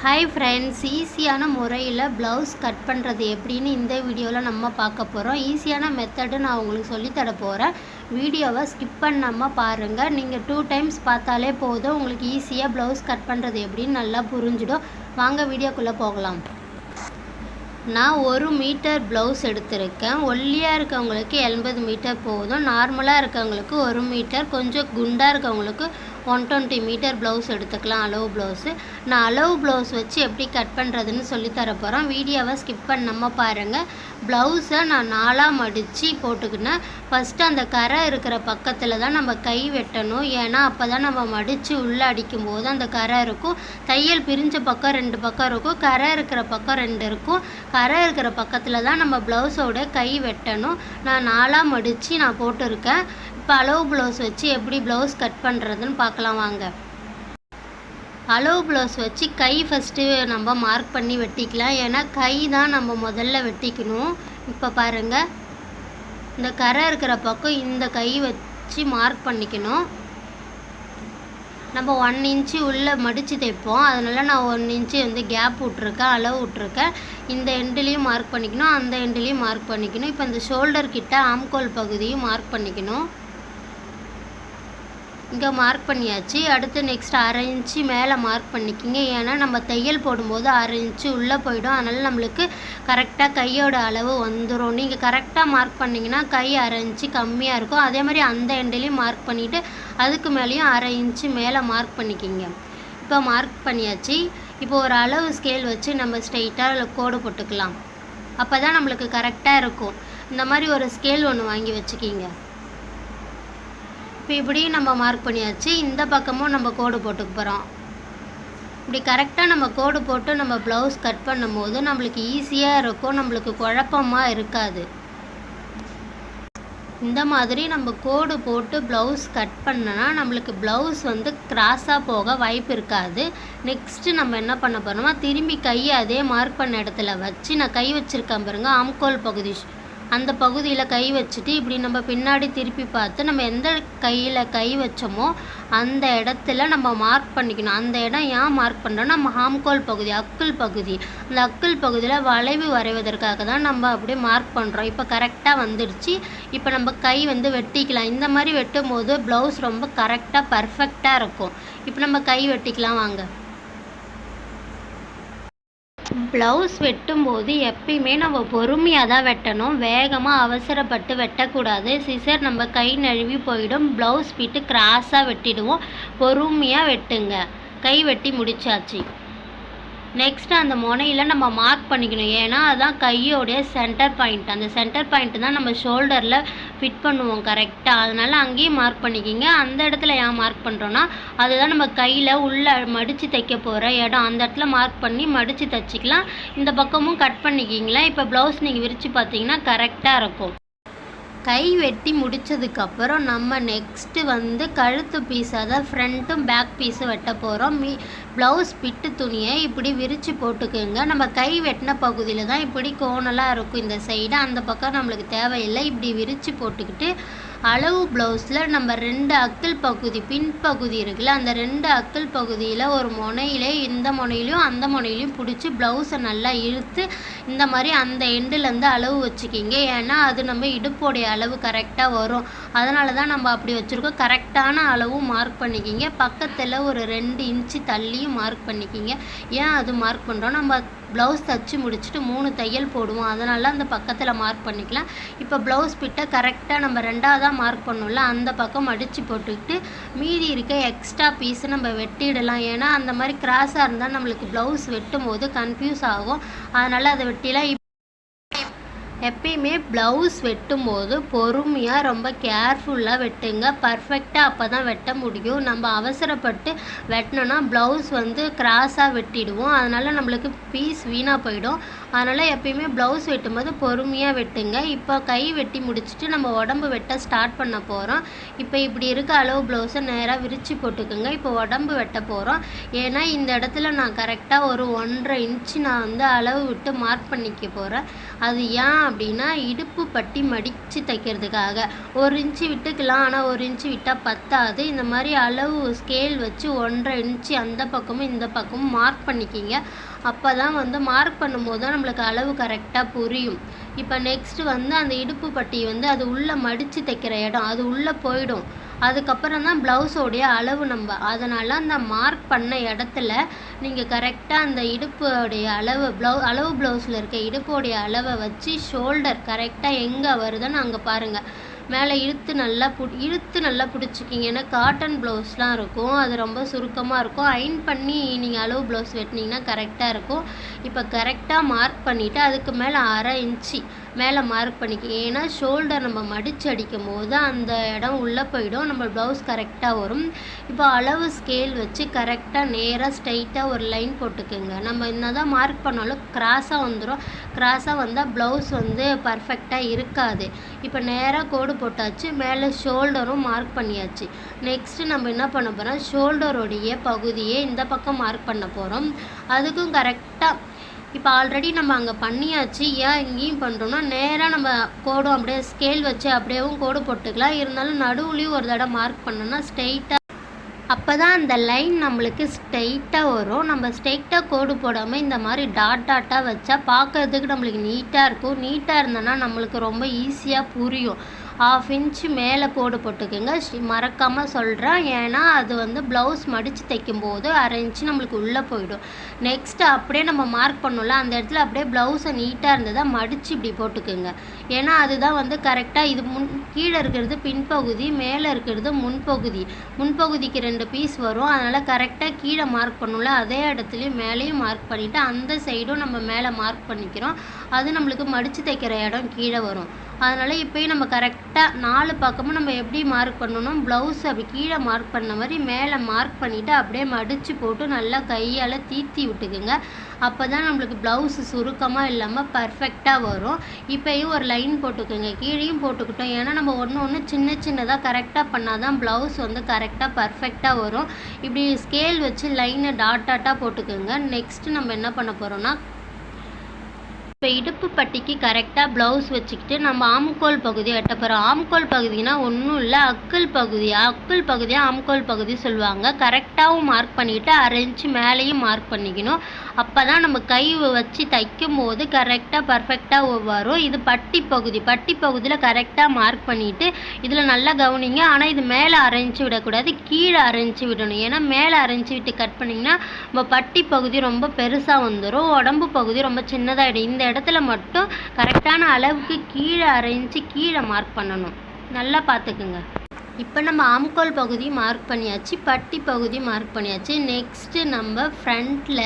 Hi friends ஈஸியான முறையில் blouse cut பண்ணுறது எப்படின்னு இந்த வீடியோவில் நம்ம பார்க்க போகிறோம் ஈஸியான மெத்தடு நான் உங்களுக்கு சொல்லித்தர போகிறேன் வீடியோவை ஸ்கிப் பண்ணாமல் பாருங்கள் நீங்கள் டூ டைம்ஸ் பார்த்தாலே போதும். உங்களுக்கு ஈஸியாக ப்ளவுஸ் கட் பண்ணுறது எப்படின்னு நல்லா புரிஞ்சிடும். வாங்க வீடியோக்குள்ளே போகலாம். நான் ஒரு மீட்டர் ப்ளவுஸ் எடுத்திருக்கேன். ஒல்லியாக இருக்கவங்களுக்கு எண்பது மீட்டர் போதும். நார்மலாக இருக்கவங்களுக்கு ஒரு மீட்டர் கொஞ்சம் குண்டாக இருக்கவங்களுக்கு ஒன் டுவெண்ட்டி மீட்டர் ப்ளவுஸ் எடுத்துக்கலாம் அளவு ப்ளவுஸு நான் அளவு ப்ளவுஸ் வச்சு எப்படி கட் பண்ணுறதுன்னு சொல்லித்தர போகிறோம் வீடியோவை ஸ்கிப் பண்ணாமல் பாருங்கள் ப்ளவுஸை நான் நாலாக மடித்து போட்டுக்கினேன். ஃபஸ்ட்டு அந்த கரை இருக்கிற பக்கத்தில் தான் நம்ம கை வெட்டணும். ஏன்னா அப்போ தான் நம்ம மடித்து உள்ளே அடிக்கும் போது அந்த கரை இருக்கும். தையல் பிரிஞ்ச பக்கம் ரெண்டு பக்கம் இருக்கும். கரை இருக்கிற பக்கம் ரெண்டு இருக்கும். கரை இருக்கிற பக்கத்தில் தான் நம்ம ப்ளவுஸோட கை வெட்டணும். நான் நாலாக மடித்து நான் போட்டிருக்கேன். இப்போ அளவு ப்ளவுஸ் வச்சு எப்படி ப்ளவுஸ் கட் பண்ணுறதுன்னு பார்க்கலாம் வாங்க. அளவு ப்ளவுஸ் வச்சு கை ஃபஸ்ட்டு நம்ம மார்க் பண்ணி வெட்டிக்கலாம். ஏன்னா கை தான் நம்ம முதல்ல வெட்டிக்கணும். இப்போ பாருங்கள் இந்த கரை இருக்கிற பக்கம் இந்த கை வச்சு மார்க் பண்ணிக்கணும். நம்ம ஒன் இன்ச்சு உள்ளே மடித்து தைப்போம். அதனால் நான் ஒன் இன்ச்சு வந்து கேப் விட்ருக்கேன் அளவு விட்ருக்கேன் இந்த எண்டுலேயும் மார்க் பண்ணிக்கணும் அந்த எண்டுலேயும் மார்க் பண்ணிக்கணும். இப்போ இந்த ஷோல்டர் கிட்ட ஆம்கோல் பகுதியும் மார்க் பண்ணிக்கணும். இங்கே மார்க் பண்ணியாச்சு. அடுத்து நெக்ஸ்ட் அரை இன்ச்சு மேலே மார்க் பண்ணிக்கிங்க. ஏன்னா நம்ம தையல் போடும்போது அரை இன்ச்சு உள்ளே போயிடும். அதனால் நம்மளுக்கு கரெக்டாக கையோட அளவு வந்துடும் நீங்கள் கரெக்டாக மார்க் பண்ணிங்கன்னா கை அரை இன்ச்சு கம்மியாக இருக்கும். அதே மாதிரி அந்த எண்ட்லேயும் மார்க் பண்ணிவிட்டு அதுக்கு மேலேயும் அரை இன்ச்சு மேலே மார்க் பண்ணிக்கிங்க. இப்போ மார்க் பண்ணியாச்சு. இப்போ ஒரு அளவு ஸ்கேல் வச்சு நம்ம ஸ்ட்ரெயிட்டாக கோடு போட்டுக்கலாம். அப்போ தான் நம்மளுக்கு கரெக்டாக இருக்கும். இந்த மாதிரி ஒரு ஸ்கேல் ஒன்று வாங்கி வச்சுக்கிங்க. இப்போ இப்படியும் நம்ம மார்க் பண்ணியாச்சு இந்த பக்கமும் நம்ம கோடு போட்டுக்க போகிறோம் இப்படி கரெக்டாக நம்ம கோடு போட்டு நம்ம ப்ளவுஸ் கட் பண்ணும்போது நம்மளுக்கு ஈஸியாக இருக்கும் நம்மளுக்கு குழப்பமாக இருக்காது. இந்த மாதிரி நம்ம கோடு போட்டு ப்ளவுஸ் கட் பண்ணனா நம்மளுக்கு ப்ளவுஸ் வந்து கிராஸாக போக வாய்ப்பு இருக்காது. நெக்ஸ்ட்டு நம்ம என்ன பண்ண போகிறோமா திரும்பி கையை அதே மார்க் பண்ண இடத்துல வச்சு நான் கை வச்சுருக்கேன் பாருங்கள் ஆம்கோல் பகுதி அந்த பகுதியில் கை வச்சுட்டு இப்படி நம்ம பின்னாடி திருப்பி பார்த்து நம்ம எந்த கையில் கை வச்சோமோ அந்த இடத்துல நம்ம மார்க் பண்ணிக்கணும். அந்த இடம் ஏன் மார்க் பண்ணுறோன்னா நம்ம ஹாம்கோல் பகுதி அக்குள் பகுதி. அந்த அக்குள் பகுதியில் வளைவு வரைவதற்காக தான் நம்ம அப்படியே மார்க் பண்ணுறோம் இப்போ கரெக்டாக வந்துடுச்சு. இப்போ நம்ம கை வந்து வெட்டிக்கலாம். இந்த மாதிரி வெட்டும் போது ப்ளவுஸ் ரொம்ப கரெக்டாக பர்ஃபெக்டாக இருக்கும். இப்போ நம்ம கை வெட்டிக்கலாம் வாங்க. ப்ளவுஸ் வெட்டும்போது எப்பயுமே நம்ம பொறுமையாக தான் வெட்டணும். வேகமாக அவசரப்பட்டு வெட்டக்கூடாது. சிசர் நம்ம கை நழுவி போயிடும். ப்ளவுஸ் பிட்டு கிராஸாக வெட்டிடுவோம். பொறுமையாக வெட்டுங்க. கை வெட்டி முடிச்சாச்சு. நெக்ஸ்ட் அந்த முனையில் நம்ம மார்க் பண்ணிக்கணும். ஏன்னா அதுதான் கையோடைய சென்டர் பாயிண்ட் அந்த சென்டர் பாயிண்ட் தான் நம்ம ஷோல்டரில் ஃபிட் பண்ணுவோம் கரெக்டாக அதனால் அங்கேயும் மார்க் பண்ணிக்கிங்க. அந்த இடத்துல ஏன் மார்க் பண்ணுறோன்னா அதுதான் நம்ம கையில் உள்ளே மடித்து தைக்க போகிற இடம். அந்த இடத்துல மார்க் பண்ணி மடித்து தைச்சிக்கலாம். இந்த பக்கமும் கட் பண்ணிக்கிங்களேன். இப்போ ப்ளவுஸ் நீங்கள் விரித்து பார்த்தீங்கன்னா கரெக்டாக இருக்கும். கை வெட்டி முடித்ததுக்கப்புறம் நம்ம நெக்ஸ்ட்டு வந்து கழுத்து பீஸ் அதாவது ஃப்ரண்ட்டும் பேக் பீஸும் வெட்ட போகிறோம் மீ ப்ளவுஸ் பிட்டு துணியை இப்படி விரித்து போட்டுக்கோங்க. நம்ம கை வெட்டின பகுதியில் தான் இப்படி கோணலாக இருக்கும் இந்த சைடு அந்த பக்கம் நம்மளுக்கு தேவையில்லை. இப்படி விரித்து போட்டுக்கிட்டு அளவு ப்ளவுஸில் நம்ம ரெண்டு அக்கில் பகுதி பின்பகுதி இருக்குல்ல அந்த ரெண்டு அக்கில் பகுதியில் ஒரு முனையிலே இந்த முனையிலையும் அந்த முனையிலையும் பிடிச்சி ப்ளவுஸை நல்லா இழுத்து இந்த மாதிரி அந்த எண்டுலேருந்து அளவு வச்சுக்கிங்க. ஏன்னா அது நம்ம இடுப்போடைய அளவு கரெக்டாக வரும். அதனால தான் நம்ம அப்படி வச்சுருக்கோம். கரெக்டான அளவும் மார்க் பண்ணிக்கிங்க. பக்கத்தில் ஒரு ரெண்டு இன்ச்சு தள்ளியும் மார்க் பண்ணிக்கிங்க. ஏன் அது மார்க் பண்ணுறோம் நம்ம ப்ளவுஸ் தைச்சி முடிச்சுட்டு மூணு தையல் போடுவோம். அதனால அந்த பக்கத்தில் மார்க் பண்ணிக்கலாம். இப்போ ப்ளவுஸ் பிட்டை கரெக்டாக நம்ம ரெண்டாவதாக மார்க் பண்ணோம்ல அந்த பக்கம் அடித்து போட்டுக்கிட்டு மீதி இருக்க எக்ஸ்ட்ரா பீஸை நம்ம வெட்டிடலாம். ஏன்னா அந்த மாதிரி கிராஸாக இருந்தால் நம்மளுக்கு ப்ளவுஸ் வெட்டும் போது கன்ஃபியூஸ் ஆகும். அதனால் அதை வெட்டிலாம் எப்பயுமே ப்ளவுஸ் வெட்டும்போது பொறுமையாக ரொம்ப கேர்ஃபுல்லாக வெட்டுங்க. பர்ஃபெக்டாக அப்போ தான் வெட்ட முடியும். நம்ம அவசரப்பட்டு வெட்டினோன்னா ப்ளவுஸ் வந்து கிராஸாக வெட்டிடுவோம். அதனால் நம்மளுக்கு பீஸ் வீணாக போயிடும். அதனால் எப்பயுமே ப்ளவுஸ் வெட்டும்போது பொறுமையாக வெட்டுங்க. இப்போ கை வெட்டி முடிச்சுட்டு நம்ம உடம்பு வெட்ட ஸ்டார்ட் பண்ண போகிறோம் இப்போ இப்படி இருக்க அளவு ப்ளவுஸை நேராக விரித்து போட்டுக்கோங்க. இப்போ உடம்பு வெட்ட போகிறோம் ஏன்னா இந்த இடத்துல நான் கரெக்டாக ஒரு ஒன்றரை இன்ச்சு நான் வந்து அளவு விட்டு மார்க் பண்ணிக்க போகிறேன் அது ஏன் அப்படின்னா இடுப்பு பட்டி மடித்து தைக்கிறதுக்காக. ஒரு இன்ச்சு விட்டுக்கலாம் ஆனால் ஒரு இன்ச்சு விட்டால் பத்தாது. இந்த மாதிரி அளவு ஸ்கேல் வச்சு ஒன்றரை இன்ச்சு அந்த பக்கமும் இந்த பக்கமும் மார்க் பண்ணிக்கிங்க. அப்போ தான் வந்து மார்க் பண்ணும்போது தான் நம்மளுக்கு அளவு கரெக்டாக புரியும். இப்போ நெக்ஸ்ட்டு வந்து அந்த இடுப்பு பட்டி வந்து அது உள்ளே மடித்து தைக்கிற இடம் அது உள்ளே போயிடும். அதுக்கப்புறம் தான் ப்ளவுஸோடைய அளவு நம்ம. அதனால் அந்த மார்க் பண்ண இடத்துல நீங்கள் கரெக்டாக அந்த இடுப்போடைய அளவு ப்ளவு அளவு ப்ளவுஸில் இருக்க இடுப்போடைய அளவை வச்சு ஷோல்டர் கரெக்டாக எங்கே வருதுன்னு அங்கே பாருங்கள் மேலே இழுத்து நல்லா பு இழுத்து நல்லா பிடிச்சிக்கிங்க. ஏன்னா காட்டன் ப்ளவுஸ்லாம் இருக்கும். அது ரொம்ப சுருக்கமாக இருக்கும். அயன் பண்ணி நீங்கள் அளவு ப்ளவுஸ் வெட்டினீங்கன்னா கரெக்டாக இருக்கும். இப்போ கரெக்டாக மார்க் பண்ணிவிட்டு அதுக்கு மேலே அரை இன்ச்சு மேலே மார்க் பண்ணிக்க. ஏன்னா ஷோல்டர் நம்ம மடித்து அடிக்கும் போது அந்த இடம் உள்ளே போயிடும். நம்ம ப்ளவுஸ் கரெக்டாக வரும். இப்போ அளவு ஸ்கேல் வச்சு கரெக்டாக நேராக ஸ்ட்ரைட்டாக ஒரு லைன் போட்டுக்கோங்க. நம்ம என்ன தான் மார்க் பண்ணாலும் கிராஸாக வந்துடும் கிராஸாக வந்தால் ப்ளவுஸ் வந்து பர்ஃபெக்டாக இருக்காது. இப்போ நேராக கோடு போட்டாச்சு. மேலே ஷோல்டரும் மார்க் பண்ணியாச்சு. நெக்ஸ்ட்டு நம்ம என்ன பண்ண போகிறோம் ஷோல்டருடைய பகுதியை இந்த பக்கம் மார்க் பண்ண போகிறோம் அதுக்கும் கரெக்டாக இப்போ ஆல்ரெடி நம்ம அங்கே பண்ணியாச்சு. ஏன் இங்கேயும் பண்ணுறோம்னா நேராக நம்ம கோடும் அப்படியே ஸ்கேல் வச்சு அப்படியேவும் கோடு போட்டுக்கலாம். இருந்தாலும் நடுவுலையும் ஒரு தடவை மார்க் பண்ணோன்னா ஸ்ட்ரெயிட்டாக அப்போ தான் அந்த லைன் நம்மளுக்கு ஸ்ட்ரெயிட்டாக வரும். நம்ம ஸ்ட்ரெயிட்டாக கோடு போடாமல் இந்த மாதிரி டாட் டாட்டாக வச்சா பார்க்கறதுக்கு நம்மளுக்கு நீட்டாக இருக்கும். நீட்டாக இருந்தோன்னா நம்மளுக்கு ரொம்ப ஈஸியாக புரியும். ஆஃப் இன்ச்சு மேலே கோடு போட்டுக்கோங்க. மறக்காமல் சொல்கிறேன் ஏன்னா அது வந்து ப்ளவுஸ் மடித்து தைக்கும்போது அரை இன்ச்சு நம்மளுக்கு உள்ளே போயிடும். நெக்ஸ்ட்டு அப்படியே நம்ம மார்க் பண்ணோம்ல அந்த இடத்துல அப்படியே ப்ளவுஸை நீட்டாக இருந்ததாக மடித்து இப்படி போட்டுக்கோங்க. ஏன்னா அதுதான் வந்து கரெக்டாக இது முன் கீழே இருக்கிறது பின்பகுதி மேலே இருக்கிறது முன்பகுதி. முன்பகுதிக்கு ரெண்டு பீஸ் வரும். அதனால் கரெக்டாக கீழே மார்க் பண்ணோம்ல அதே இடத்துலையும் மேலேயும் மார்க் பண்ணிவிட்டு அந்த சைடும் நம்ம மேலே மார்க் பண்ணிக்கிறோம். அது நம்மளுக்கு மடித்து தைக்கிற இடம் கீழே வரும். அதனால் இப்போயும் நம்ம கரெக்டாக நாலு பக்கமும் நம்ம எப்படி மார்க் பண்ணணும்? ப்ளவுஸ் அப்படி கீழே மார்க் பண்ண மாதிரி மேலே மார்க் பண்ணிவிட்டு அப்படியே மடித்து போட்டு நல்லா கையால் தீத்தி விட்டுக்குங்க. அப்போ தான் நம்மளுக்கு ப்ளவுஸ் சுருக்கமாக இல்லாமல் பர்ஃபெக்டாக வரும். இப்போயும் ஒரு லைன் போட்டுக்கோங்க. கீழேயும் போட்டுக்கிட்டோம். ஏன்னா நம்ம ஒன்று ஒன்று சின்ன சின்னதாக கரெக்டாக பண்ணால் தான் ப்ளவுஸ் வந்து கரெக்டாக பர்ஃபெக்டாக வரும். இப்படி ஸ்கேல் வச்சு லைனை டாட் டாட்டாக போட்டுக்கோங்க. நெக்ஸ்ட்டு நம்ம என்ன பண்ண போகிறோம்னா இப்போ இடுப்பு பட்டிக்கு கரெக்டாக ப்ளவுஸ் வச்சுக்கிட்டு நம்ம ஆம்கோல் பகுதி வெட்ட போகிறோம் ஆம்கோல் பகுதினா ஒன்றும் இல்லை அக்கல் பகுதி. அக்கல் பகுதியாக ஆம்கோல் பகுதி சொல்லுவாங்க. கரெக்டாகவும் மார்க் பண்ணிக்கிட்டு அரை இன்ச்சு மேலேயும் மார்க் பண்ணிக்கணும். அப்போ தான் நம்ம கை வச்சு தைக்கும் போது கரெக்டாக பர்ஃபெக்டாக வரும். இது பட்டி பகுதி. பட்டி பகுதியில் கரெக்டாக மார்க் பண்ணிவிட்டு இதில் நல்லா கவனிங்க. ஆனால் இது மேலே அரைஞ்சு விடக்கூடாது. கீழே அரைஞ்சு விடணும். ஏன்னா மேலே அரைஞ்சு விட்டு கட் பண்ணிங்கன்னா நம்ம பட்டி பகுதி ரொம்ப பெருசாக வந்துடும் உடம்பு பகுதி ரொம்ப சின்னதாகிடும் இந்த இடத்துல மட்டும் கரெக்டான அளவுக்கு கீழே அரைஞ்சு கீழே மார்க் பண்ணணும். நல்லா பார்த்துக்குங்க. இப்போ நம்ம ஆம்கோல் பகுதி மார்க் பண்ணியாச்சு பட்டி பகுதி மார்க் பண்ணியாச்சு. நெக்ஸ்ட்டு நம்ம ஃப்ரண்ட்டில்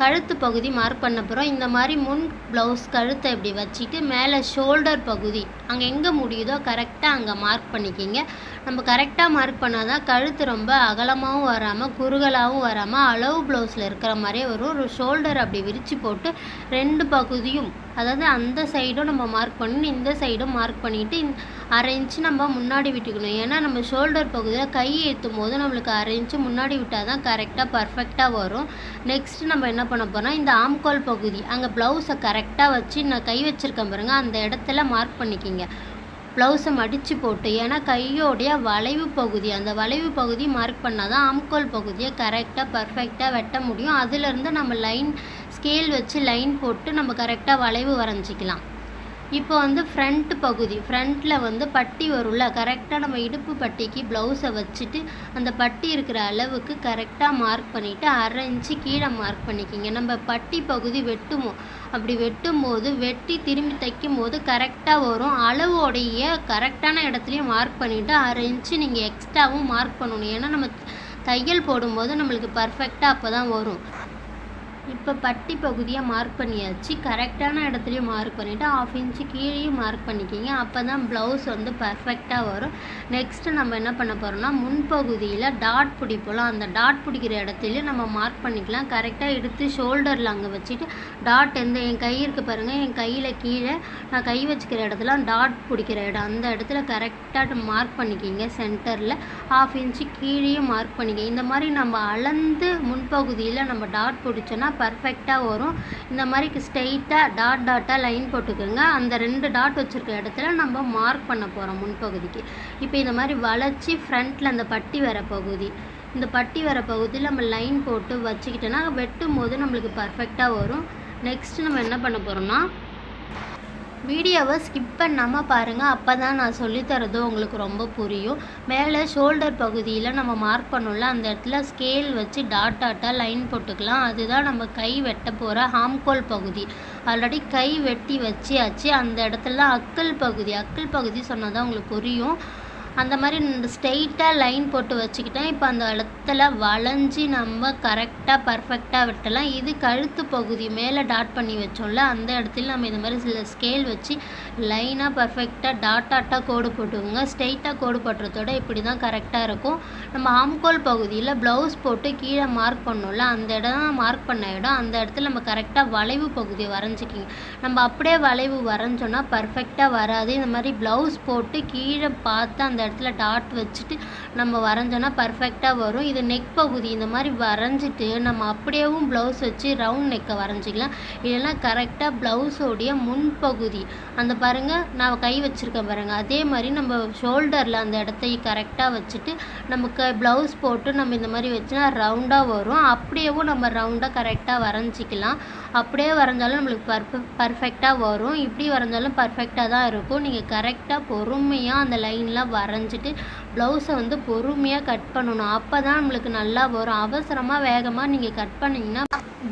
கழுத்து பகுதி மார்க் பண்ண போகிறோம் இந்த மாதிரி முன் ப்ளவுஸ் கழுத்தை இப்படி வச்சுட்டு மேலே ஷோல்டர் பகுதி அங்கே எங்கே முடியுதோ கரெக்டாக அங்கே மார்க் பண்ணிக்கிங்க. நம்ம கரெக்டாக மார்க் பண்ணால் தான் கழுத்து ரொம்ப அகலமாகவும் வராமல் குறுகலாகவும் வராமல் அளவு ப்ளவுஸில் இருக்கிற மாதிரியே வரும். ஒரு ஷோல்டர் அப்படி விரித்து போட்டு ரெண்டு பகுதியும் அதாவது அந்த சைடும் நம்ம மார்க் பண்ணணும் இந்த சைடும் மார்க் பண்ணிவிட்டு அரை இன்ச்சு நம்ம முன்னாடி விட்டுக்கணும். ஏன்னா நம்ம ஷோல்டர் பகுதியில் கை ஏற்றும் போது நம்மளுக்கு அரை இன்ச்சு முன்னாடி விட்டால் தான் கரெக்டாக பர்ஃபெக்டாக வரும். நெக்ஸ்ட் நம்ம என்ன பண்ண போகிறோம் இந்த ஆம்கோல் பகுதி அங்கே ப்ளவுஸை கரெக்டாக வச்சு நான் கை வச்சுருக்கேன் பாருங்கள் அந்த இடத்துல மார்க் பண்ணிக்கிங்க. ப்ளவுஸை மடித்து போட்டு ஏன்னா கையோடைய வளைவு பகுதி அந்த வளைவு பகுதி மார்க் பண்ணால் தான் ஆம்கோல் பகுதியை கரெக்டாக பர்ஃபெக்டாக வெட்ட முடியும். அதுலேருந்து நம்ம லைன் ஸ்கேல் வச்சு லைன் போட்டு நம்ம கரெக்டாக வளைவு வரைஞ்சிக்கலாம். இப்போ வந்து ஃப்ரண்ட் பகுதி ஃப்ரண்ட்டில் வந்து பட்டி வரும்ல கரெக்டாக நம்ம இடுப்பு பட்டிக்கு ப்ளவுஸை வச்சுட்டு அந்த பட்டி இருக்கிற அளவுக்கு கரெக்டாக மார்க் பண்ணிவிட்டு அரை இன்ச்சு கீழே மார்க் பண்ணிக்கிங்க. நம்ம பட்டி பகுதி வெட்டுவோம் அப்படி வெட்டும்போது வெட்டி திரும்பி தைக்கும் போது கரெக்டாக வரும். அளவோடைய கரெக்டான இடத்துலையும் மார்க் பண்ணிவிட்டு அரை இன்ச்சு நீங்கள் எக்ஸ்ட்ராவும் மார்க் பண்ணணும். ஏன்னா நம்ம தையல் போடும்போது நம்மளுக்கு பர்ஃபெக்டாக அப்போ தான் வரும். இப்போ பட்டி பகுதியை மார்க் பண்ணியாச்சு. கரெக்டான இடத்துலையும் மார்க் பண்ணிவிட்டு ஆஃப் இன்ச்சு கீழேயும் மார்க் பண்ணிக்கிங்க. அப்போ தான் ப்ளவுஸ் வந்து பர்ஃபெக்டாக வரும். நெக்ஸ்ட்டு நம்ம என்ன பண்ண போகிறோம்னா முன்பகுதியில் டாட் பிடிப்போம் அந்த டாட் பிடிக்கிற இடத்துலையும் நம்ம மார்க் பண்ணிக்கலாம். கரெக்டாக எடுத்து ஷோல்டரில் அங்கே வச்சுட்டு டாட் எந்த என் கை இருக்கு பாருங்கள் என் கையில் கீழே நான் கை வச்சுக்கிற இடத்துல டாட் பிடிக்கிற இடம். அந்த இடத்துல கரெக்டாக மார்க் பண்ணிக்கிங்க. சென்டரில் ஆஃப் இன்ச்சு கீழேயும் மார்க் பண்ணிக்க இந்த மாதிரி நம்ம அளந்து முன்பகுதியில் நம்ம டாட் பிடிச்சோன்னா பர்ஃபெக்டாக வரும். இந்த மாதிரி ஸ்ட்ரெயிட்டாக டாட் டாட்டாக லைன் போட்டுக்கோங்க. அந்த ரெண்டு டாட் வச்சுருக்க இடத்துல நம்ம மார்க் பண்ண போகிறோம் முன்பகுதிக்கு. இப்போ இந்த மாதிரி வளைச்சி ஃப்ரண்ட்டில் அந்த பட்டி வர பகுதி. இந்த பட்டி வர பகுதியில் நம்ம லைன் போட்டு வச்சுக்கிட்டோன்னா வெட்டும் போது நம்மளுக்கு பர்ஃபெக்டாக வரும். நெக்ஸ்ட் நம்ம என்ன பண்ண போகிறோம்னா வீடியோவை ஸ்கிப் பண்ணாமல் பாருங்கள் அப்போ தான் நான் சொல்லித்தரது உங்களுக்கு ரொம்ப புரியும். மேலே ஷோல்டர் பகுதியில் நம்ம மார்க் பண்ணோம்ல அந்த இடத்துல ஸ்கேல் வச்சு டாட் டாட்டாக லைன் போட்டுக்கலாம். அதுதான் நம்ம கை வெட்ட போகிற ஹாம்கோல் பகுதி. ஆல்ரெடி கை வெட்டி வச்சியாச்சு அந்த இடத்துல அக்கல் பகுதி. அக்கல் பகுதி சொன்னால் தான் உங்களுக்கு புரியும். அந்த மாதிரி ஸ்ட்ரெயிட்டாக லைன் போட்டு வச்சுக்கிட்டேன். இப்போ அந்த இடத்துல வளைஞ்சி நம்ம கரெக்டாக பர்ஃபெக்டாக வெட்டலாம். இது கழுத்து பகுதி மேலே டாட் பண்ணி வச்சோம்ல அந்த இடத்துல நம்ம இந்த மாதிரி சில ஸ்கேல் வச்சு லைனாக பர்ஃபெக்டாக டாட் டாட்டாக கோடு போட்டுக்கோங்க. ஸ்ட்ரெயிட்டாக கோடு போட்டுறதோட இப்படி தான் கரெக்டாக இருக்கும். நம்ம ஆம்கோல் பகுதியில் ப்ளவுஸ் போட்டு கீழே மார்க் பண்ணோம்ல அந்த இடம் மார்க் பண்ண இடம் அந்த இடத்துல நம்ம கரெக்டாக வளைவு பகுதியை வரைஞ்சிக்கிங்க. நம்ம அப்படியே வளைவு வரைஞ்சோன்னா பர்ஃபெக்டாக வராது. இந்த மாதிரி ப்ளவுஸ் போட்டு கீழே பார்த்து அந்த இடத்துல டாட் வச்சுட்டு நம்ம வரைஞ்சோன்னா பர்ஃபெக்டாக வரும். இது நெக் பகுதி இந்த மாதிரி வரைஞ்சிட்டு நம்ம அப்படியேவும் ப்ளவுஸ் வச்சு ரவுண்ட் நெக்கை வரைஞ்சிக்கலாம். இல்லைன்னா கரெக்டாக ப்ளவுஸோடைய முன்பகுதி அந்த பாருங்கள் நான் கை வச்சுருக்கேன் பாருங்கள் அதே மாதிரி நம்ம ஷோல்டரில் அந்த இடத்தை கரெக்டாக வச்சுட்டு நமக்கு ப்ளவுஸ் போட்டு நம்ம இந்த மாதிரி வச்சுனா ரவுண்டாக வரும். அப்படியேவும் நம்ம ரவுண்டாக கரெக்டாக வரைஞ்சிக்கலாம். அப்படியே வரைஞ்சாலும் நம்மளுக்கு பர்ஃபெக்ட் பர்ஃபெக்டாக வரும். இப்படி வரைஞ்சாலும் பர்ஃபெக்டாக தான் இருக்கும். நீங்கள் கரெக்டாக பொறுமையாக அந்த லைன்லாம் வரைஞ்சிட்டு ப்ளவுஸை வந்து பொறுமையாக கட் பண்ணணும். அப்போ தான் நம்மளுக்கு நல்லா வரும். அவசரமாக வேகமாக நீங்கள் கட் பண்ணிங்கன்னா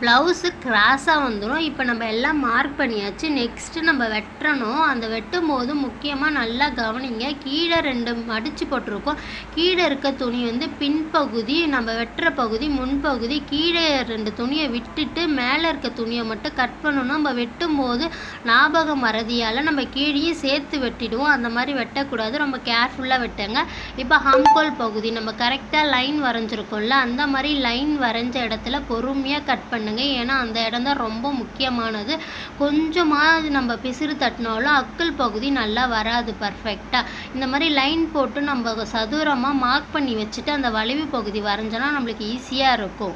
ப்ளவுஸு கிராஸாக வந்துடும் இப்போ நம்ம எல்லாம் மார்க் பண்ணியாச்சு. நெக்ஸ்ட்டு நம்ம வெட்டணும். அந்த வெட்டும் போது முக்கியமாக நல்லா கவனிங்க. கீழே ரெண்டு மடித்து போட்டிருக்கோம். கீழே இருக்க துணி வந்து பின்பகுதி நம்ம வெட்டுற பகுதி முன்பகுதி கீழே ரெண்டு துணியை விட்டுட்டு மேலே இருக்க துணியை மட்டும் கட் பண்ணணும். நம்ம வெட்டும் போது ஞாபகம் மறதியால் நம்ம கீழேயும் சேர்த்து வெட்டிடுவோம். அந்த மாதிரி வெட்டக்கூடாது. ரொம்ப கேர்ஃபுல்லாக வெட்டுங்க. இப்போ ஹாம்கோல் பகுதி நம்ம கரெக்டாக லைன் வரைஞ்சிருக்கோம்ல அந்த மாதிரி லைன் வரைஞ்ச இடத்துல பொறுமையாக கட் பண்ணுங்கள் ஏன்னா அந்த இடம் தான் ரொம்ப முக்கியமானது. கொஞ்சமாக நம்ம பிசிறு தட்டினாலும் அக்கல் பகுதி நல்லா வராது பர்ஃபெக்டாக இந்த மாதிரி லைன் போட்டு நம்ம சதுரமாக மார்க் பண்ணி வச்சுட்டு அந்த வளைவு பகுதி வரைஞ்சோன்னா நம்மளுக்கு ஈஸியாக இருக்கும்.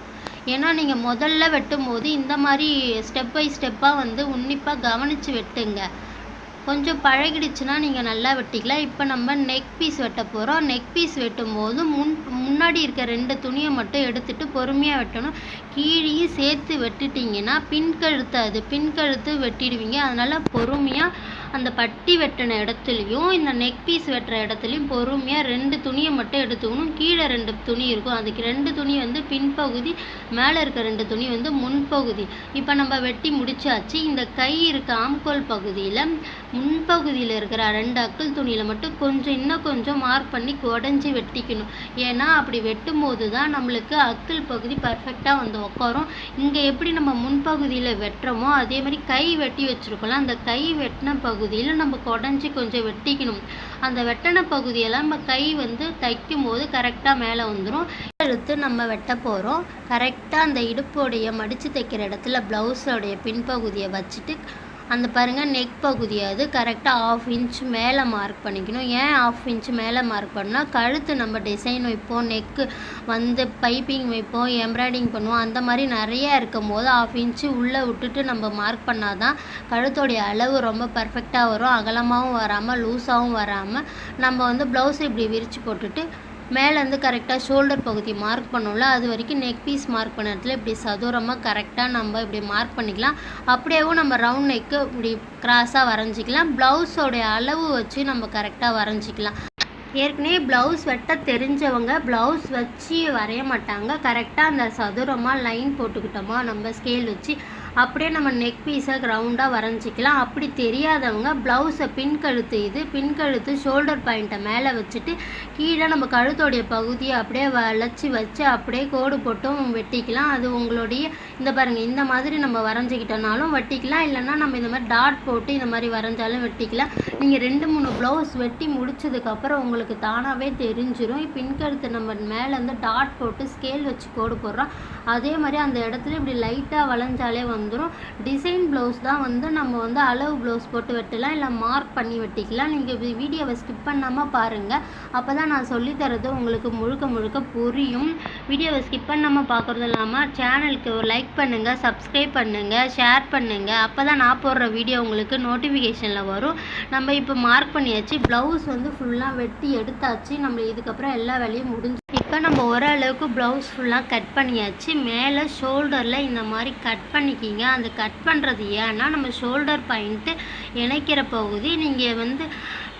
ஏன்னா நீங்கள் முதல்ல வெட்டும் போது இந்த மாதிரி ஸ்டெப் பை ஸ்டெப்பாக வந்து உன்னிப்பாக கவனித்து வெட்டுங்க. கொஞ்சம் பழகிடுச்சுன்னா நீங்கள் நல்லா வெட்டிக்கலாம். இப்போ நம்ம நெக் பீஸ் வெட்ட போகிறோம் நெக் பீஸ் வெட்டும்போது முன் முன்னாடி இருக்க ரெண்டு துணியை மட்டும் எடுத்துட்டு பொறுமையாக வெட்டணும். கீழேயும் சேர்த்து வெட்டிட்டிங்கன்னா பின்கழுத்து அது பின்கழுத்து வெட்டிடுவீங்க. அதனால் பொறுமையாக அந்த பட்டி வெட்டின இடத்துலையும் இந்த நெக் பீஸ் வெட்டுற இடத்துலையும் பொறுமையாக ரெண்டு துணியை மட்டும் எடுத்துக்கணும் கீழே ரெண்டு துணி இருக்கும். அதுக்கு ரெண்டு துணி வந்து பின்பகுதி மேலே இருக்க ரெண்டு துணி வந்து முன்பகுதி. இப்போ நம்ம வெட்டி முடிச்சாச்சு. இந்த கை இருக்க ஆம்கோல் பகுதியில் முன்பகுதியில் இருக்கிற ரெண்டு அக்கல் துணியில் மட்டும் கொஞ்சம் இன்னும் கொஞ்சம் மார்க் பண்ணி குடஞ்சி வெட்டிக்கணும். ஏன்னா அப்படி வெட்டும் போது தான் நம்மளுக்கு அக்கல் பகுதி பர்ஃபெக்டாக வந்து உட்காரும் இங்கே எப்படி நம்ம முன்பகுதியில் வெட்டுறோமோ அதே மாதிரி கை வெட்டி வச்சுருக்கோம்ல அந்த கை வெட்டின பகுதி பகுதியில் நம்ம குடஞ்சி கொஞ்சம் வெட்டிக்கணும். அந்த வெட்டின பகுதியெல்லாம் நம்ம கை வந்து தைக்கும் போது கரெக்டாக மேலே வந்துடும் எடுத்து நம்ம வெட்ட போகிறோம் கரெக்டாக அந்த இடுப்போடைய மடித்து தைக்கிற இடத்துல ப்ளவுஸோடைய பின்பகுதியை வச்சுட்டு அந்த பாருங்கள் நெக் பகுதி அது. கரெக்டாக ஆஃப் இன்ச் மேலே மார்க் பண்ணிக்கணும். ஏன் ஆஃப் இன்ச் மேலே மார்க் பண்ணால் கழுத்து நம்ம டிசைன் வைப்போம் நெக்கு வந்து பைப்பிங் வைப்போம் எம்ப்ராய்டிங் பண்ணுவோம். அந்த மாதிரி நிறைய இருக்கும் போது ஆஃப் இன்ச்சு உள்ளே விட்டுட்டு நம்ம மார்க் பண்ணால் தான் கழுத்தோடைய அளவு ரொம்ப பர்ஃபெக்டாக வரும். அகலமாகவும் வராமல் லூஸாகவும் வராமல் நம்ம வந்து ப்ளவுஸ் இப்படி விரித்து போட்டுட்டு மேலேருந்து கரெக்டாக ஷோல்டர் பகுதி மார்க் பண்ணோம்ல அது வரைக்கும் நெக் பீஸ் மார்க் பண்ண இடத்துல இப்படி சதுரமாக கரெக்டாக நம்ம இப்படி மார்க் பண்ணிக்கலாம். அப்படியேவும் நம்ம ரவுண்ட் நெக்கு இப்படி கிராஸாக வரைஞ்சிக்கலாம். ப்ளவுஸோடைய அளவு வச்சு நம்ம கரெக்டாக வரைஞ்சிக்கலாம். ஏற்கனவே ப்ளவுஸ் வெட்ட தெரிஞ்சவங்க ப்ளவுஸ் வச்சு வரைய மாட்டாங்க. கரெக்டாக அந்த சதுரமாக லைன் போட்டுக்கிட்டோமா நம்ம ஸ்கேல் வச்சு அப்படியே நம்ம நெக் பீஸை ரவுண்டாக வரைஞ்சிக்கலாம். அப்படி தெரியாதவங்க ப்ளவுஸை பின்கழுத்து இது பின்கழுத்து ஷோல்டர் பாயிண்ட்டை மேலே வச்சுட்டு கீழே நம்ம கழுத்தோடைய பகுதியை அப்படியே வளைச்சி வச்சு அப்படியே கோடு போட்டும் வெட்டிக்கலாம். அது உங்களுடைய இந்த பாருங்கள் இந்த மாதிரி நம்ம வரைஞ்சிக்கிட்டோனாலும் வெட்டிக்கலாம். இல்லைன்னா நம்ம இந்த மாதிரி டாட் போட்டு இந்த மாதிரி வரைஞ்சாலும் வெட்டிக்கலாம். நீங்கள் ரெண்டு மூணு ப்ளவுஸ் வெட்டி முடிச்சதுக்கப்புறம் உங்களுக்கு தானாகவே தெரிஞ்சிரும். பின்கழுத்து நம்ம மேலேருந்து டாட் போட்டு ஸ்கேல் வச்சு கோடு போடுறோம். அதே மாதிரி அந்த இடத்துல இப்படி லைட்டாக வளைஞ்சாலே வந்து வந்துடும் டிசைன் ப்ளவுஸ் தான் வந்து நம்ம வந்து அளவு ப்ளவுஸ் போட்டு வெட்டலாம் இல்லை மார்க் பண்ணி வெட்டிக்கலாம். நீங்கள் வீடியோவை ஸ்கிப் பண்ணாமல் பாருங்கள் அப்போ தான் நான் சொல்லித்தரது உங்களுக்கு முழுக்க முழுக்க புரியும். வீடியோவை ஸ்கிப் பண்ணாமல் பார்க்குறது இல்லாமல் சேனலுக்கு லைக் பண்ணுங்கள் சப்ஸ்கிரைப் பண்ணுங்கள் ஷேர் பண்ணுங்கள் அப்போ தான் நான் போடுற வீடியோ உங்களுக்கு நோட்டிஃபிகேஷனில் வரும். நம்ம இப்போ மார்க் பண்ணியாச்சு. ப்ளவுஸ் வந்து ஃபுல்லாக வெட்டி எடுத்தாச்சு. நம்ம இதுக்கப்புறம் எல்லா வேலையும் முடிஞ்சு இப்போ நம்ம ஓரளவுக்கு ப்ளவுஸ் ஃபுல்லாக கட் பண்ணியாச்சு. மேலே ஷோல்டரில் இந்த மாதிரி கட் பண்ணிக்கிங்க. அந்த கட் பண்ணுறது ஏன்னா நம்ம ஷோல்டர் பாயிண்ட்டு இணைக்கிற பகுதி நீங்கள் வந்து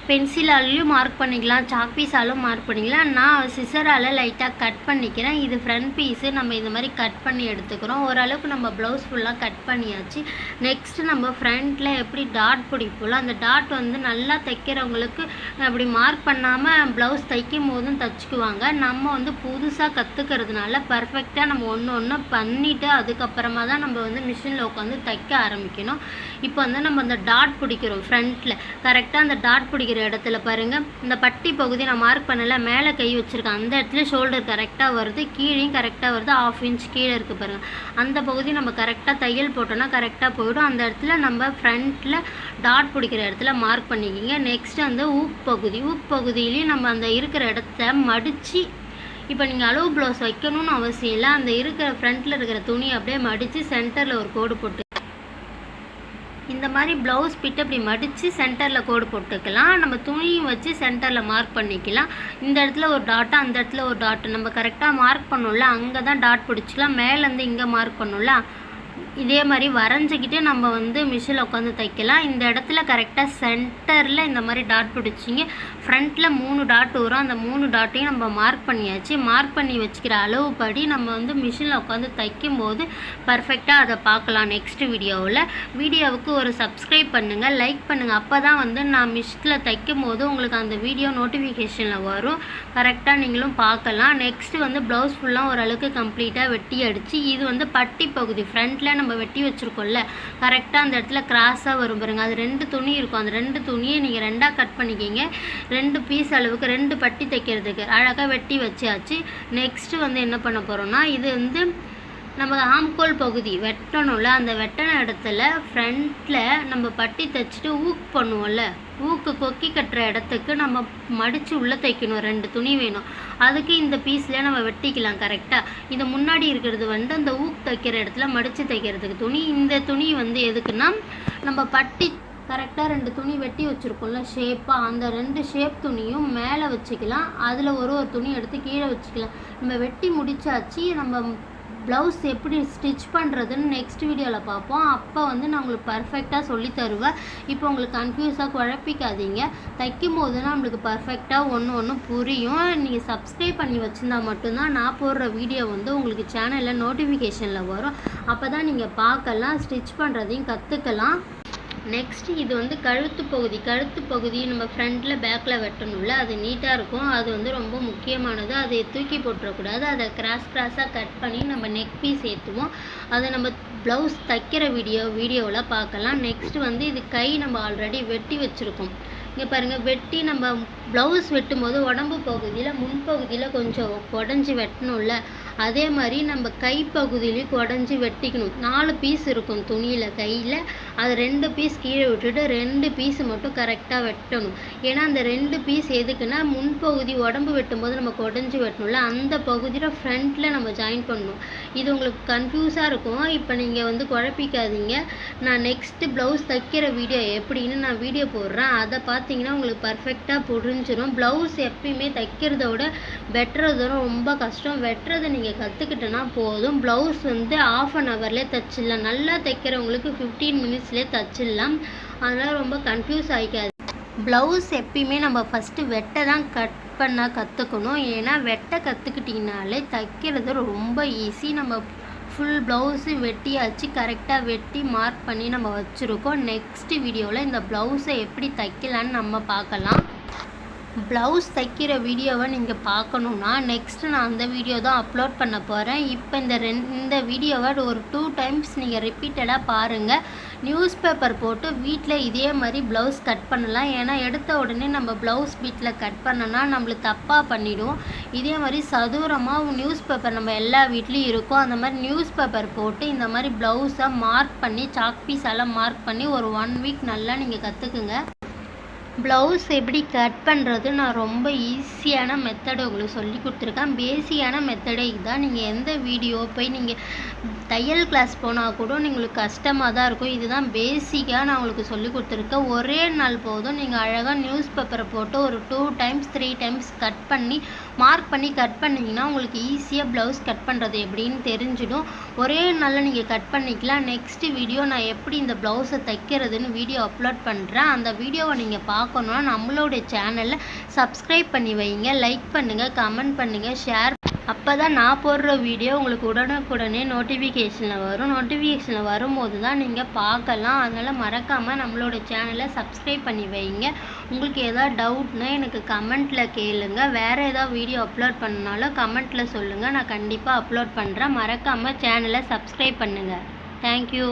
பென்சிலாலையும் மார்க் பண்ணிக்கலாம் சாக் பீஸாலும் மார்க் பண்ணிக்கலாம். நான் சிசரால் லைட்டாக கட் பண்ணிக்கிறேன். இது ஃப்ரண்ட் பீஸு நம்ம இந்த மாதிரி கட் பண்ணி எடுத்துக்கிறோம். ஓரளவுக்கு நம்ம ப்ளவுஸ் ஃபுல்லாக கட் பண்ணியாச்சு. நெக்ஸ்ட் நம்ம ஃப்ரண்ட்டில் எப்படி டாட் பிடிப்போம்ல அந்த டாட் வந்து நல்லா தைக்கிறவங்களுக்கு அப்படி மார்க் பண்ணாமல் ப்ளவுஸ் தைக்கும் போதும் தைச்சிக்குவாங்க. நம்ம வந்து புதுசாக கற்றுக்கிறதுனால பர்ஃபெக்டாக நம்ம ஒன்று ஒன்று பண்ணிவிட்டு அதுக்கப்புறமா தான் நம்ம வந்து மிஷினில் உட்காந்து தைக்க ஆரம்பிக்கணும். இப்போ வந்து நம்ம அந்த டாட் பிடிக்கிறோம் ஃப்ரண்ட்டில் கரெக்டாக அந்த டாட் பிடிக்கிற இடத்துல பாருங்கள் இந்த பட்டி பகுதி நான் மார்க் பண்ணல. மேலே கை வச்சுருக்கேன். அந்த இடத்துல ஷோல்டர் கரெக்டாக வருது. கீழேயும் கரெக்டாக வருது. ஆஃப் இன்ச் கீழே இருக்குது பாருங்கள் அந்த பகுதி நம்ம கரெக்டாக தையல் போட்டோன்னா கரெக்டாக போயிடும். அந்த இடத்துல நம்ம ஃப்ரண்ட்டில் டாட் பிடிக்கிற இடத்துல மார்க் பண்ணிக்கிங்க. நெக்ஸ்ட் அந்த ஊப் பகுதி. ஊப் பகுதியிலையும் நம்ம அந்த இருக்கிற இடத்த மடித்து இப்போ நீங்கள் அளவு ப்ளவுஸ் வைக்கணும்னு அவசியம் இல்லை. அந்த இருக்கிற ஃப்ரண்ட்டில் இருக்கிற துணி அப்படியே மடித்து சென்டரில் ஒரு கோடு போட்டு இந்த மாதிரி ப்ளவுஸ் பிட் அப்படி மடித்து சென்டரில் கோடு போட்டுக்கலாம். நம்ம துணியும் வச்சு சென்டரில் மார்க் பண்ணிக்கலாம். இந்த இடத்துல ஒரு டாட்டு அந்த இடத்துல ஒரு டாட்டு நம்ம கரெக்டாக மார்க் பண்ணோம்ல அங்கே தான் டாட் பிடிச்சிக்கலாம். மேலேருந்து இங்கே மார்க் பண்ணோம்ல இதே மாதிரி வரைஞ்சிக்கிட்டு நம்ம வந்து மிஷினில் உட்காந்து தைக்கலாம். இந்த இடத்துல கரெக்டாக சென்டரில் இந்த மாதிரி டாட் பிடிச்சிங்க. ஃப்ரண்ட்டில் மூணு டாட் வரும். அந்த மூணு டாட்டையும் நம்ம மார்க் பண்ணியாச்சு. மார்க் பண்ணி வச்சுக்கிற அளவு படி நம்ம வந்து மிஷினில் உட்காந்து தைக்கும் போது பர்ஃபெக்டாக அதை பார்க்கலாம் நெக்ஸ்ட் வீடியோவில் வீடியோவுக்கு ஒரு சப்ஸ்கிரைப் பண்ணுங்கள் லைக் பண்ணுங்கள் அப்போ தான் வந்து நான் மிஷினில் தைக்கும் போது உங்களுக்கு அந்த வீடியோ நோட்டிஃபிகேஷனில் வரும். கரெக்டாக நீங்களும் பார்க்கலாம். நெக்ஸ்ட்டு வந்து ப்ளவுஸ் ஃபுல்லாக ஓரளவுக்கு கம்ப்ளீட்டாக வெட்டி அடித்து இது வந்து பட்டி பகுதி. ஃப்ரண்ட்டில் நம்ம நம்ம வெட்டி வச்சுருக்கோம்ல கரெக்டாக அந்த இடத்துல கிராஸாக வரும் பாருங்கள் அது ரெண்டு துணி இருக்கும். அந்த ரெண்டு துணியை நீங்கள் ரெண்டாக கட் பண்ணிக்கிங்க. ரெண்டு பீஸ் அளவுக்கு ரெண்டு பட்டி தைக்கிறதுக்கு அழகாக வெட்டி வச்சாச்சு. நெக்ஸ்ட்டு வந்து என்ன பண்ண போகிறோம்னா இது வந்து நம்ம ஆம்கோல் பகுதி வெட்டணும்ல. அந்த வெட்டின இடத்துல ஃப்ரண்ட்டில் நம்ம பட்டி தைச்சிட்டு ஊக் பண்ணுவோம்ல. ஊக்கு கொக்கி கட்டுற இடத்துக்கு நம்ம மடித்து உள்ளே தைக்கணும். ரெண்டு துணி வேணும். அதுக்கு இந்த பீஸில் நம்ம வெட்டிக்கலாம் கரெக்டாக இது முன்னாடி இருக்கிறது வந்து அந்த ஊக்கு தைக்கிற இடத்துல மடித்து தைக்கிறதுக்கு துணி. இந்த துணி வந்து எதுக்குன்னா நம்ம பட்டி கரெக்டாக ரெண்டு துணி வெட்டி வச்சுருக்கோம்ல ஷேப்பாக அந்த ரெண்டு ஷேப் துணியும் மேலே வச்சுக்கலாம். அதில் ஒரு ஒரு துணி எடுத்து கீழே வச்சுக்கலாம். நம்ம வெட்டி முடிச்சாச்சு நம்ம ப்ளவுஸ் எப்படி ஸ்டிச் பண்ணுறதுன்னு நெக்ஸ்ட் வீடியோவில் பார்ப்போம். அப்போ வந்து நான் உங்களுக்கு பர்ஃபெக்டாக சொல்லி தருவேன். இப்போ உங்களுக்கு கன்ஃபியூஸாக குழப்பிக்காதீங்க. தைக்கும் போது நம்மளுக்கு பர்ஃபெக்டாக ஒன்று ஒன்று புரியும். நீங்கள் சப்ஸ்கிரைப் பண்ணி வச்சுருந்தா மட்டும்தான் நான் போடுற வீடியோ வந்து உங்களுக்கு சேனலில் நோட்டிஃபிகேஷனில் வரும். அப்போ தான் நீங்கள் பார்க்கலாம் ஸ்டிச் பண்ணுறதையும் கற்றுக்கலாம் நெக்ஸ்ட் இது வந்து கழுத்து பகுதி. கழுத்து பகுதி நம்ம ஃப்ரண்ட்டில் பேக்கில் வெட்டணும்ல அது நீட்டாக இருக்கும். அது வந்து ரொம்ப முக்கியமானது. அதை தூக்கி போட்டுறக்கூடாது. அதை கிராஸ் கிராஸாக கட் பண்ணி நம்ம நெக் பீஸ் ஏற்றுவோம் அதை நம்ம ப்ளவுஸ் தைக்கிற வீடியோ வீடியோவில் பார்க்கலாம். நெக்ஸ்ட் வந்து இது கை நம்ம ஆல்ரெடி வெட்டி வச்சுருக்கோம். இங்கே பாருங்கள் வெட்டி நம்ம ப்ளவுஸ் வெட்டும் போது உடம்பு பகுதியில் முன்பகுதியில் கொஞ்சம் உடஞ்சி வெட்டணும்ல. அதே மாதிரி நம்ம கைப்பகுதியிலையும் குடஞ்சி வெட்டிக்கணும். நாலு பீஸ் இருக்கும் துணியில் கையில். அது ரெண்டு பீஸ் கீழே விட்டுட்டு ரெண்டு பீஸ் மட்டும் கரெக்டாக வெட்டணும். ஏன்னா அந்த ரெண்டு பீஸ் எதுக்குன்னா முன்பகுதி உடம்பு வெட்டும்போது நம்ம குடஞ்சி வெட்டணும்ல அந்த பகுதியில் ஃப்ரண்ட்டில் நம்ம ஜாயின் பண்ணணும். இது உங்களுக்கு கன்ஃபியூஸாக இருக்கும். இப்போ நீங்கள் வந்து குழப்பிக்காதீங்க. நான் நெக்ஸ்ட்டு ப்ளவுஸ் தைக்கிற வீடியோ எப்படின்னு நான் வீடியோ போடுறேன். அதை பார்த்தீங்கன்னா உங்களுக்கு பர்ஃபெக்டாக புரிஞ்சிடும் ப்ளவுஸ் எப்பயுமே தைக்கிறத விட வெட்டுறது ரொம்ப கஷ்டம். வெட்டுறதை நீங்கள் நீங்கள் கற்றுக்கிட்டனா போதும். ப்ளவுஸ் வந்து ஆஃப் அன் ஹவர்லேயே தைச்சிடலாம். நல்லா தைக்கிறவங்களுக்கு ஃபிஃப்டீன் மினிட்ஸ்லேயே தைச்சிடலாம். அதனால் ரொம்ப கன்ஃபியூஸ் ஆகிக்காது ப்ளவுஸ் எப்பயுமே நம்ம ஃபஸ்ட்டு வெட்டை தான் கட் பண்ண கற்றுக்கணும் ஏன்னா வெட்டை கற்றுக்கிட்டிங்கனாலே தைக்கிறது ரொம்ப ஈஸி நம்ம ஃபுல் ப்ளவுஸு வெட்டியாச்சு கரெக்டாக வெட்டி மார்க் பண்ணி நம்ம வச்சுருக்கோம். நெக்ஸ்ட் வீடியோவில் இந்த ப்ளவுஸை எப்படி தைக்கலான்னு நம்ம பார்க்கலாம். ப்ளவுஸ் தைக்கிற வீடியோவை நீங்கள் பார்க்கணுன்னா நெக்ஸ்ட்டு நான் அந்த வீடியோ தான் அப்லோட் பண்ண போகிறேன் இப்போ இந்த ரெண் இந்த வீடியோவை ஒரு டூ டைம்ஸ் நீங்கள் ரிப்பீட்டடாக பாருங்கள் நியூஸ் பேப்பர் போட்டு வீட்டில் இதே மாதிரி ப்ளவுஸ் கட் பண்ணலாம். ஏன்னா எடுத்த உடனே நம்ம ப்ளவுஸ் பீட்டில் கட் பண்ணனா நம்மளுக்கு தப்பாக பண்ணிவிடும் இதே மாதிரி சதுரமாக நியூஸ் பேப்பர் நம்ம எல்லா வீட்லேயும் இருக்கும். அந்த மாதிரி நியூஸ் பேப்பர் போட்டு இந்த மாதிரி ப்ளவுஸை மார்க் பண்ணி சாக் பீஸால் மார்க் பண்ணி ஒரு ஒன் வீக் நல்லா நீங்கள் கற்றுக்குங்க ப்ளவுஸ் எப்படி கட் பண்ணுறது நான் ரொம்ப ஈஸியான மெத்தடை உங்களுக்கு சொல்லி கொடுத்துருக்கேன். பேசிக்கான மெத்தடே இதுதான் நீங்கள் எந்த வீடியோ போய் நீங்கள் தையல் கிளாஸ் போனால் கூட உங்களுக்கு கஷ்டமாக தான் இருக்கும். இதுதான் பேசிக்காக நான் உங்களுக்கு சொல்லி கொடுத்துருக்கேன். ஒரே நாள் போதும் நீங்கள் அழகாக நியூஸ் பேப்பரை போட்டு ஒரு two times three times cut பண்ணி மார்க் பண்ணி கட் பண்ணிங்கன்னா உங்களுக்கு ஈஸியாக ப்ளவுஸ் கட் பண்ணுறது எப்படின்னு தெரிஞ்சிடும். ஒரே நாளில் நீங்கள் கட் பண்ணிக்கலாம். நெக்ஸ்ட்டு வீடியோ நான் எப்படி இந்த ப்ளவுஸை தைக்கிறதுன்னு வீடியோ அப்லோட் பண்ணுறேன் அந்த வீடியோவை நீங்கள் பார்க்கணுன்னா நம்மளோட சேனலில் சப்ஸ்கிரைப் பண்ணி வைங்க லைக் பண்ணுங்கள் கமெண்ட் பண்ணுங்கள் ஷேர் அப்போ தான் நான் போடுற வீடியோ உங்களுக்கு உடனுக்குடனே நோட்டிஃபிகேஷனில் வரும். நோட்டிஃபிகேஷனில் வரும்போது தான் நீங்கள் பார்க்கலாம். அதனால் மறக்காமல் நம்மளோட சேனலை சப்ஸ்கிரைப் பண்ணி வைங்க. உங்களுக்கு எதாவது டவுட்னா எனக்கு கமெண்ட்டில் கேளுங்க. வேறு ஏதாவது வீடியோ அப்லோட் பண்ணாலும் கமெண்ட்டில் சொல்லுங்கள் நான் கண்டிப்பாக அப்லோட் பண்ணுறேன் மறக்காமல் சேனலை சப்ஸ்கிரைப் பண்ணுங்கள் தேங்க்யூ